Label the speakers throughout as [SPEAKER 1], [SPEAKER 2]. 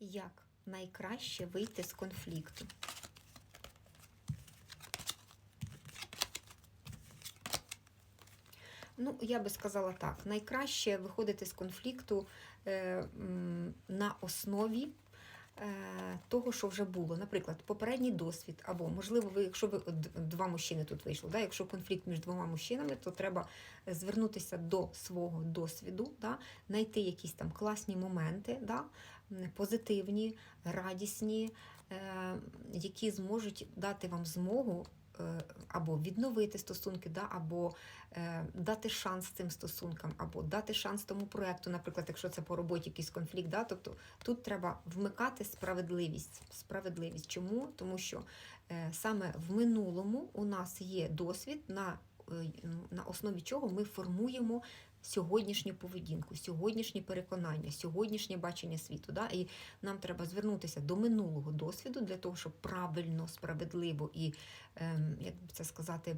[SPEAKER 1] Як найкраще вийти з конфлікту? Ну, я би сказала так: найкраще виходити з конфлікту е, на основі того, що вже було. Наприклад, попередній досвід, або, можливо, ви, якщо ви два мужчини тут вийшло, да, якщо конфлікт між двома мужчинами, то треба звернутися до свого досвіду, да, знайти якісь там класні моменти, да, позитивні, радісні, е, які зможуть дати вам змогу. Е, Або відновити стосунки, да, або е, дати шанс цим стосункам, або дати шанс тому проекту, наприклад, якщо це по роботі якийсь конфлікт. Да, тобто тут треба вмикати справедливість. Справедливість. Чому? Тому що е, саме в минулому у нас є досвід, на, на основі чого ми формуємо сьогоднішню поведінку, сьогоднішні переконання, сьогоднішнє бачення світу. Да? І нам треба звернутися до минулого досвіду для того, щоб правильно, справедливо і, ем, як би це сказати,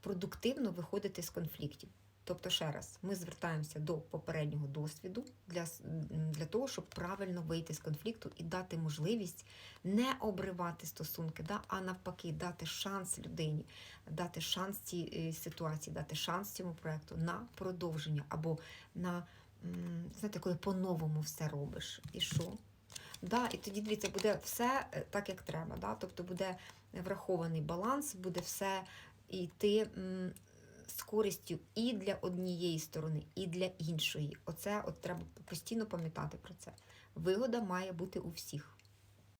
[SPEAKER 1] продуктивно виходити з конфліктів. Тобто, ще раз, ми звертаємося до попереднього досвіду для, для того, щоб правильно вийти з конфлікту і дати можливість не обривати стосунки, да, а навпаки, дати шанс людині, дати шанс цій е, ситуації, дати шанс цьому проекту на продовження або на, знаєте, коли по-новому все робиш. І що? Да, і тоді дивіться, буде все е, так, як треба. Да? Тобто буде врахований баланс, буде все йти користю і для однієї сторони, і для іншої. Оце от треба постійно пам'ятати про це. Вигода має бути у всіх.